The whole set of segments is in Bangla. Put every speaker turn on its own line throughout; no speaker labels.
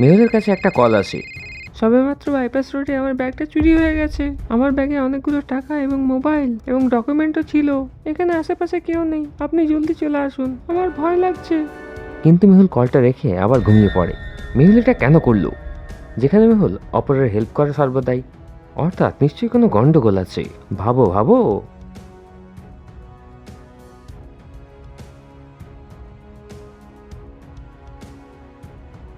মেহুলের কাছে একটা কল আসে।
সবেমাত্র বাইপাস রোডে আমার ব্যাগটা চুরি হয়ে গেছে। আমার ব্যাগে অনেকগুলো টাকা এবং মোবাইল এবং ডকুমেন্টও ছিল। এখানে আশেপাশে কেউ নেই। আপনি জলদি চলে আসুন। আমার ভয় লাগছে।
কিন্তু মেহুল কলটা রেখে আবার ঘুমিয়ে পড়ে। মেহুল এটা কেন করল? যেখানে মেহুল অপরের হেল্প করে সর্বদাই। অর্থাৎ নিশ্চয়ই কোনো গন্ডগোল আছে। ভাবো ভাবো।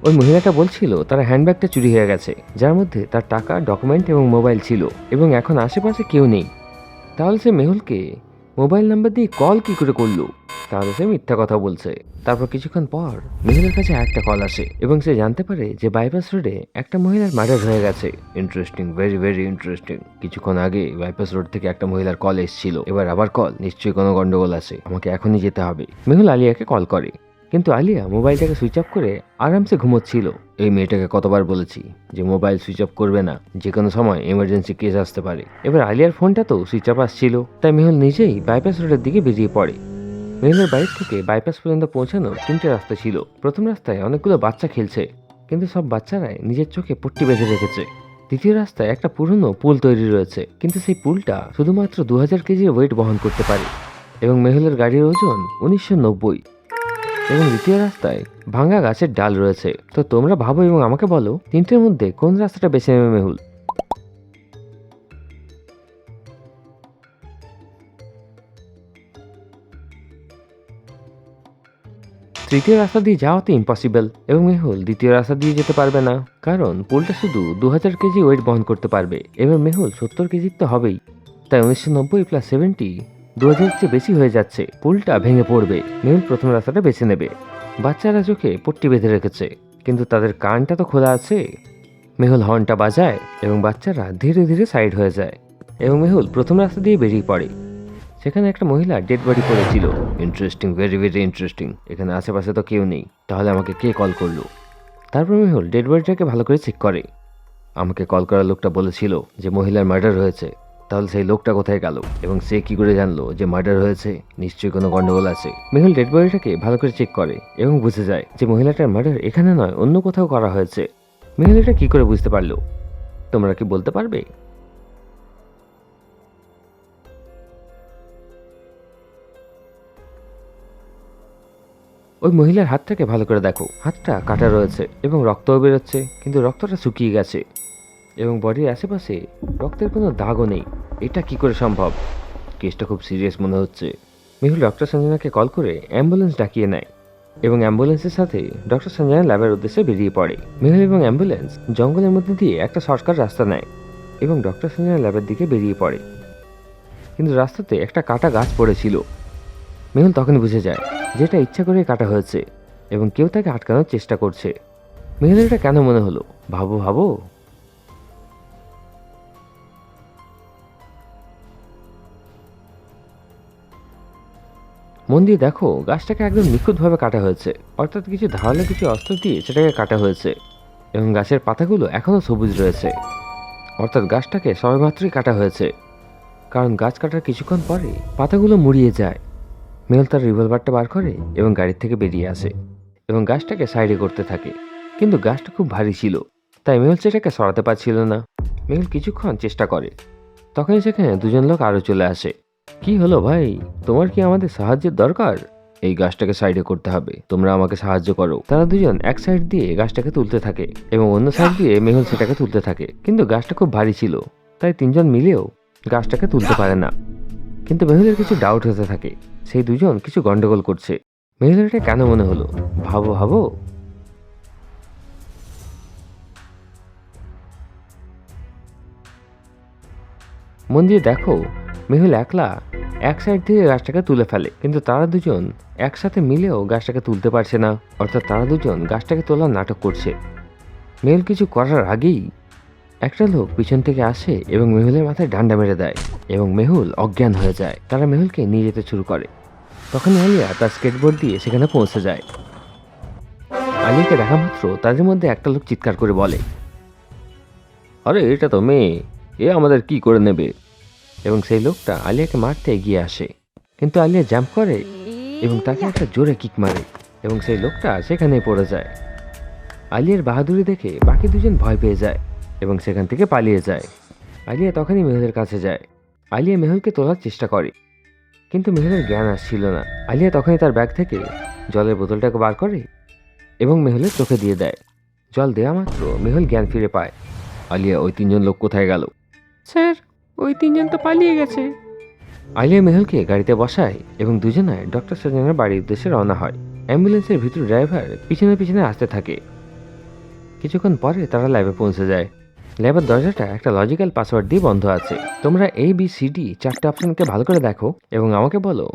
ওই মহিলাটা বলছিল, তার হ্যান্ডব্যাগটা চুরি হয়ে গেছে, যার মধ্যে তার টাকা, ডকুমেন্ট এবং মোবাইল ছিল এবং এখন আশেপাশে কেউ নেই। তাহলে সে মেহুলকে মোবাইল নাম্বার দিয়ে কল কি করে করল? তাহলে সে মিথ্যা কথা বলছে। তারপর কিছুক্ষণ পর মেহুলের কাছে একটা কল আসে এবং সে জানতে পারে যে বাইপাস রোডে একটা মহিলার মার্ডার হয়ে গেছে। Interesting, very very interesting. কিছুক্ষণ আগে বাইপাস রোড থেকে একটা মহিলার কল এসেছিল। এবার আবার কল, নিশ্চয়ই কোনো গন্ডগোল আছে। আমাকে এখনই যেতে হবে। মেহুল আলিয়াকে কল করে। কিন্তু আলিয়া মোবাইলটাকে সুইচ অফ করে আরামসে ঘুমোচ্ছিল। এই মেয়েটাকে কতবার বলেছি যে মোবাইল সুইচ অফ করবে না, যে কোনো সময় এমার্জেন্সি কেস আসতে পারে। এবার আলিয়ার ফোনটা তো সুইচ অফ আসছিল। তাই মেহুল নিজেই বাইপাস রোডের দিকে বেরিয়ে পড়ে। মেহুলের বাড়ি থেকে বাইপাস পর্যন্ত পৌঁছানোর তিনটে রাস্তা ছিল। প্রথম রাস্তায় অনেকগুলো বাচ্চা খেলছে, কিন্তু সব বাচ্চারাই নিজের চোখে পট্টি বেঁধে রেখেছে। দ্বিতীয় রাস্তায় একটা পুরনো পুল তৈরি রয়েছে, কিন্তু সেই পুলটা শুধুমাত্র দু হাজার কেজির ওয়েট বহন করতে পারে। এবং মেহুলের গাড়ির ওজন উনিশশো নব্বই। এবং দ্বিতীয় রাস্তায় ভাঙা গাছের ডাল রয়েছে। তো তোমরা ভাবো এবং আমাকে বলো, তিনটের মধ্যে কোন রাস্তাটা বেছে নেবে মেহুল? তৃতীয় রাস্তা দিয়ে যাওয়া তো ইম্পসিবল এবং মেহুল দ্বিতীয় রাস্তা দিয়ে যেতে পারবে না, কারণ পুলটা শুধু দু হাজার কেজি ওয়েট বহন করতে পারবে এবং মেহুল সত্তর কেজির তো হবেই। তাই উনিশশো নব্বই প্লাস সেভেন্টি দু হাজারের চেয়ে বেশি হয়ে যাচ্ছে, পুলটা ভেঙে পড়বে। মেহুল প্রথম রাস্তাটা বেছে নেবে। বাচ্চারা চোখে পট্টি বেঁধে রেখেছে, কিন্তু তাদের কানটা তো খোলা আছে। মেহুল হর্নটা বাজায় এবং বাচ্চারা ধীরে ধীরে সাইড হয়ে যায় এবং মেহুল প্রথম রাস্তা দিয়ে বেরিয়ে পড়ে। সেখানে একটা মহিলা ডেড বডি পড়েছিল। ইন্টারেস্টিং ভেরি ভেরি ইন্টারেস্টিং এখানে আশেপাশে তো কেউ নেই। তাহলে আমাকে কে কল করল? তারপর মেহুল ডেড বডিটাকে ভালো করে চেক করে। আমাকে কল করা লোকটা বলেছিল যে মহিলার মার্ডার হয়েছে। তাহলে সেই লোকটা কোথায় গেল? এবং সে কি করে জানলো যে মার্ডার হয়েছে? নিশ্চয়ই কোনো গন্ডগোল আছে। মেহুল ডেড বডিটাকে ভালো করে চেক করে এবং বুঝে যায় যে মহিলাটার মার্ডার এখানে নয়, অন্য কোথাও করা হয়েছে। মেহুল এটা কি করে বুঝতে পারল? তোমরা কি বলতে পারবে? ওই মহিলার হাতটাকে ভালো করে দেখো। হাতটা কাটা রয়েছে এবং রক্তও বেরোচ্ছে, কিন্তু রক্তটা শুকিয়ে গেছে। এবং বডির আশেপাশে রক্তের কোনো দাগও নেই। এটা কি করে সম্ভব? কেসটা খুব সিরিয়াস মনে হচ্ছে। মেহুল ডক্টর সঞ্জনাকে কল করে অ্যাম্বুলেন্স ডাকিয়ে নেয় এবং অ্যাম্বুলেন্সের সাথে ডক্টর সঞ্জনা ল্যাবের উদ্দেশ্যে বেরিয়ে পড়ে। মেহুল এবং অ্যাম্বুলেন্স জঙ্গলের মধ্যে দিয়ে একটা শর্টকাট রাস্তা নেয় এবং ডক্টর সঞ্জনা ল্যাবের দিকে বেরিয়ে পড়ে। কিন্তু রাস্তাতে একটা কাটা গাছ পড়েছিল। মেহুল তখন বুঝে যায় যেটা ইচ্ছা করে কাটা হয়েছে এবং কেউ তাকে আটকানোর চেষ্টা করছে। মেহুলের এটা কেন মনে হলো? ভাবো ভাবো। মন দিয়ে দেখো, গাছটাকে একদম নিখুঁতভাবে কাটা হয়েছে। অর্থাৎ কিছু ধারালো কিছু অস্ত্র দিয়ে সেটাকে কাটা হয়েছে এবং গাছের পাতাগুলো এখনও সবুজ রয়েছে। অর্থাৎ গাছটাকে সবেমাত্রই কাটা হয়েছে। কারণ গাছ কাটার কিছুক্ষণ পরে পাতাগুলো মুড়িয়ে যায়। মেহুল তার রিভলভারটা বার করে এবং গাড়ির থেকে বেরিয়ে আসে এবং গাছটাকে সাইডে করতে থাকে। কিন্তু গাছটা খুব ভারী ছিল, তাই মেহুল সেটাকে সরাতে পারছিল না। মেহুল কিছুক্ষণ চেষ্টা করে, তখনই সেখানে দুজন লোক আরও চলে আসে। কি হলো ভাই? তোমার কি আমাদের সাহায্যের দরকার? এই গাছটাকে সাইডে করতে হবে। তোমরা আমাকে সাহায্য করো। তারা দুজন এক সাইড দিয়ে গাছটাকে তুলতে থাকে এবং অন্য সাইড দিয়ে মেহুল সেটাকে তুলতে থাকে। কিন্তু গাছটা খুব ভারী ছিল, তাই তিনজন মিলেও গাছটাকে তুলতে পারে না। কিন্তু মেহুলের কিছু ডাউট হতে থাকে। সেই দুজন কিছু গন্ডগোল করছে। মেহুলের এটা কেন মনে হলো? ভাবো ভাবো। মন দিয়ে দেখো মেহুল একলা এক সাইড থেকে গাছটাকে তুলে ফেলে, কিন্তু তারা দুজন একসাথে মিলেও গাছটাকে তুলতে পারছে না। অর্থাৎ তারা দুজন গাছটাকে তোলার নাটক করছে। মেহুল কিছু করার আগেই একটা লোক পিছন থেকে আসে এবং মেহুলের মাথায় ডান্ডা মেরে দেয় এবং মেহুল অজ্ঞান হয়ে যায়। তারা মেহুলকে নিয়ে যেতে শুরু করে। তখন আলিয়া তার স্কেটবোর্ড দিয়ে সেখানে পৌঁছে যায়। আলিয়াকে দেখা মাত্র তাদের মধ্যে একটা লোক চিৎকার করে বলে, আরে, এটা তো মেয়ে। এ আমাদের কি করে নেবে? এবং সেই লোকটা আলিয়াকে মারতে এগিয়ে আসে। কিন্তু আলিয়া জাম্প করে এবং তাকে একটা জোরে কিক মারে এবং সেই লোকটা সেখানেই পড়ে যায়। আলিয়ার বাহাদুরি দেখে বাকি দুজন ভয় পেয়ে যায় এবং সেখান থেকে পালিয়ে যায়। আলিয়া তখনই মেহুলের কাছে যায়। আলিয়া মেহুলকে তোলার চেষ্টা করে, কিন্তু মেহুলের জ্ঞান আসছিল না। আলিয়া তখনই তার ব্যাগ থেকে জলের বোতলটাকে বার করে এবং মেহুলের চোখে দিয়ে দেয়। জল দেওয়া মাত্র মেহুল জ্ঞান ফিরে পায়। আলিয়া, ওই তিনজন লোক কোথায় গেল?
স্যার ওই তিনজন তো পালিয়ে গেছে।
আলিয়া মেহুলকে গাড়িতে বসায় এবং দুজনায় ডক্টর সজনের বাড়ির উদ্দেশ্যে রওনা হয়। অ্যাম্বুলেন্সের ভিতর ড্রাইভার পিছনে পিছনে আসতে থাকে। কিছুক্ষণ পরে তারা ল্যাবে পৌঁছে যায়। ল্যাবের দরজাটা একটা লজিক্যাল পাসওয়ার্ড দিয়ে বন্ধ আছে। তোমরা এ বি সি ডি চারটে অপশনকে ভালো করে দেখো এবং আমাকে বলো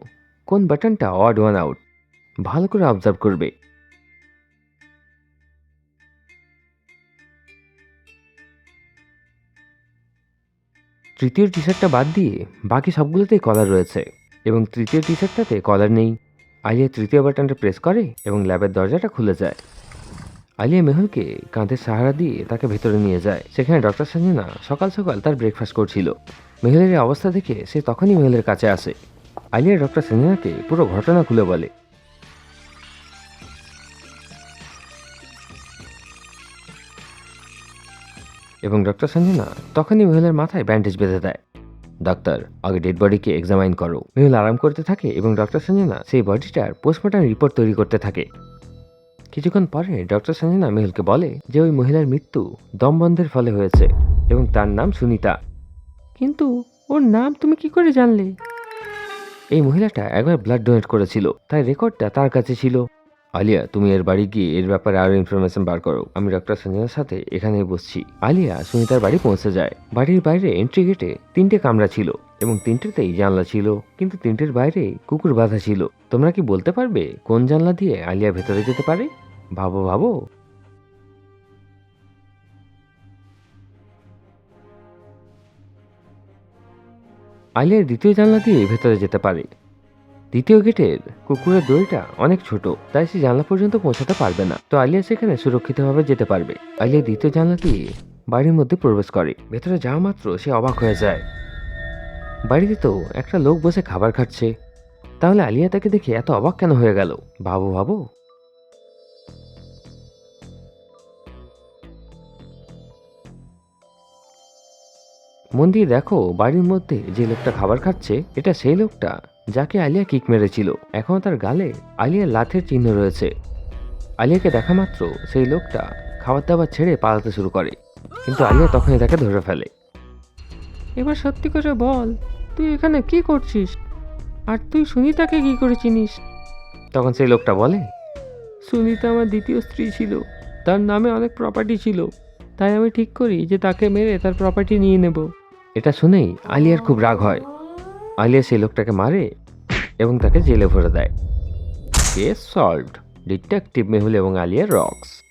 কোন বাটনটা অড ওয়ান আউট। ভালো করে অবজার্ভ করবে। তৃতীয় টি শার্টটা বাদ দিয়ে বাকি সবগুলোতেই কলার রয়েছে এবং তৃতীয় টি শার্টটাতে কলার নেই। আলিয়া তৃতীয় বাটনটা প্রেস করে এবং ল্যাবের দরজাটা খুলে যায়। আলিয়া মেহুলকে কাঁধের সাহারা দিয়ে তাকে ভেতরে নিয়ে যায়। সেখানে ডক্টর সঞ্জনা সকাল সকাল তার ব্রেকফাস্ট করছিল। মেহুলের অবস্থা দেখে সে তখনই মেহুলের কাছে আসে। আলিয়া ডক্টর সঞ্জনাকে পুরো ঘটনা খুলে বলে। এবং ডক্টর সঞ্জনা তখনই মেহুলের মাথায় ব্যান্ডেজ বেঁধে দেয়। ডাক্তার আগে ডেড বডিকে এক্সামাইন করো। মেহুল আরাম করতে থাকে এবং ডক্টর সঞ্জনা সেই বডিটার পোস্টমর্টম রিপোর্ট তৈরি করতে থাকে। কিছুক্ষণ পরে ডক্টর সঞ্জনা মেহুলকে বলে যে ওই মহিলার মৃত্যু দমবন্ধের ফলে হয়েছে এবং তার নাম সুনিতা।
কিন্তু ওর নাম তুমি কি করে জানলে?
এই মহিলাটা একবার ব্লাড ডোনেট করেছিল তাই রেকর্ডটা তার কাছে ছিল। আলিয়া, তুমি এর বাড়ি গিয়ে এর ব্যাপারে আরও ইনফরমেশন বার করো। আমি ডক্টর সঞ্জনার সাথে এখানেই বসছি। আলিয়া সুনিতার বাড়ি পৌঁছে যায়। বাড়ির বাইরে এন্ট্রি গেটে তিনটে কামরা ছিল এবং তিনটেতেই জানলা ছিল, কিন্তু তিনটের বাইরে কুকুর বাঁধা ছিল। তোমরা কি বলতে পারবে কোন জানলা দিয়ে আলিয়া ভেতরে যেতে পারে? ভাবো ভাবো। আলিয়ার দ্বিতীয় জানলা দিয়ে ভেতরে যেতে পারে। দ্বিতীয় গেটের কুকুরের দড়িটা অনেক ছোট, তাই সে জানলা পর্যন্ত পৌঁছাতে পারবে না। তো আলিয়া সেখানে সুরক্ষিতভাবে যেতে পারবে। আলিয়া দ্বিতীয় জানলা দিয়ে বাড়ির মধ্যে প্রবেশ করে। ভেতরে যাওয়া মাত্র সে অবাক হয়ে যায়। বাড়িতে তো একটা লোক বসে খাবার খাচ্ছে। তাহলে আলিয়া তাকে দেখে এত অবাক কেন হয়ে গেল? ভাবো ভাবো মন দিয়ে দেখো, বাড়ির মধ্যে যে লোকটা খাবার খাচ্ছে, এটা সেই লোকটা। যাকে আলিয়া কিক মেরেছিল। এখন তার গালে আলিয়ার লাথের চিহ্ন রয়েছে। আলিয়াকে দেখা মাত্র সেই লোকটা খাবার দাবার ছেড়ে পালাতে শুরু করে। কিন্তু আলিয়া তখনই তাকে ধরে ফেলে।
এবার সত্যি করে বল তুই এখানে কি করছিস? আর তুই সুনিতাকে কি করে চিনিস?
তখন সেই লোকটা বলে
সুনিতা আমার দ্বিতীয় স্ত্রী ছিল। তার নামে অনেক প্রপার্টি ছিল। তাই আমি ঠিক করি যে তাকে মেরে তার প্রপার্টি নিয়ে নেব।
এটা শুনেই আলিয়ার খুব রাগ হয়। আলিয়া সেই লোকটাকে মারে এবং তাকে জেলে ভরে দেয়। Case solved. ডিটেকটিভ মেহুল এবং আলিয়া রক্স।